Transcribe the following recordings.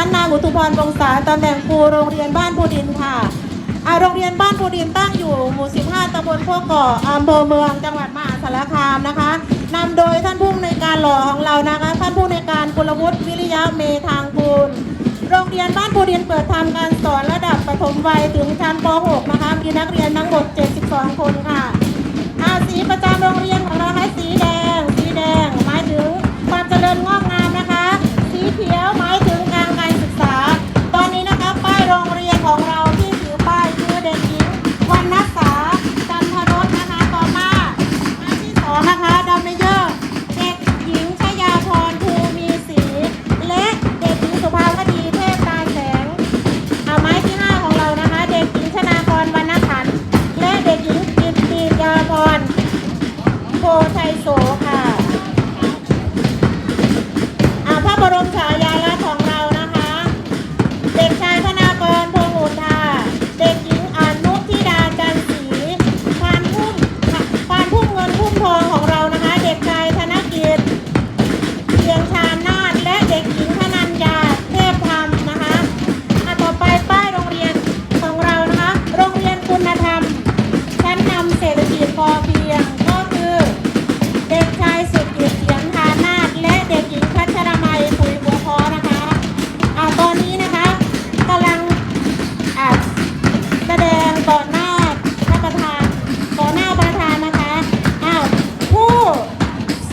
ฉันนางอุทุพรวงศาตำแหน่งครูโรงเรียนบ้านภูดินค่ะโรงเรียนบ้านภูดินตั้งอยู่หมู่ 15ตำบลโคกเกาะอำเภอเมืองจังหวัดมหาสารคามนะคะนำโดยท่านผู้ในการหล่อของเรานะคะ ท่านผู้ในการกุลวุฒิวิริยะเมธางกูลโรงเรียนบ้านภูดินเปิดทำการสอนระดับประถมวัยถึงชั้นป .6 นะคะมีนักเรียนทั้งหมด 72 คนค่ะอาสีประจำโรงเรียน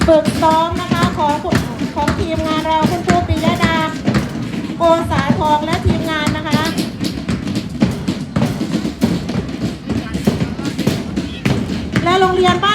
ฝึกซ้อมนะคะของคุณของทีมงานเราคุณครูปิยดาโกสาทองและทีมงานนะคะและโรงเรียนบ้าน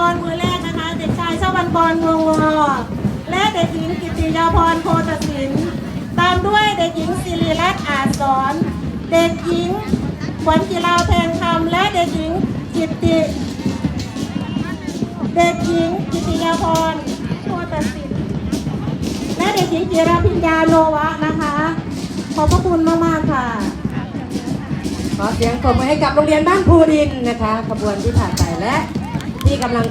คาถากรมือแรกนะคะ เด็กชายชวันกรงงงอและเด็กหญิงกิติยาพรโพตสินตามด้วยเด็กหญิงศิริรัตน์อาจสอนเด็กหญิงขวัญกีฬาแพงคำและเด็กหญิงกิติ เด็กหญิงกิติยาพรโพตสินและเด็กหญิงจิราพิญญาโนวะนะคะ ขอบพระคุณมากๆค่ะขอเสียงปรบมือให้กับโรงเรียนบ้านภูดินนะคะ ขบวนที่ผ่านไปและที่กำลัง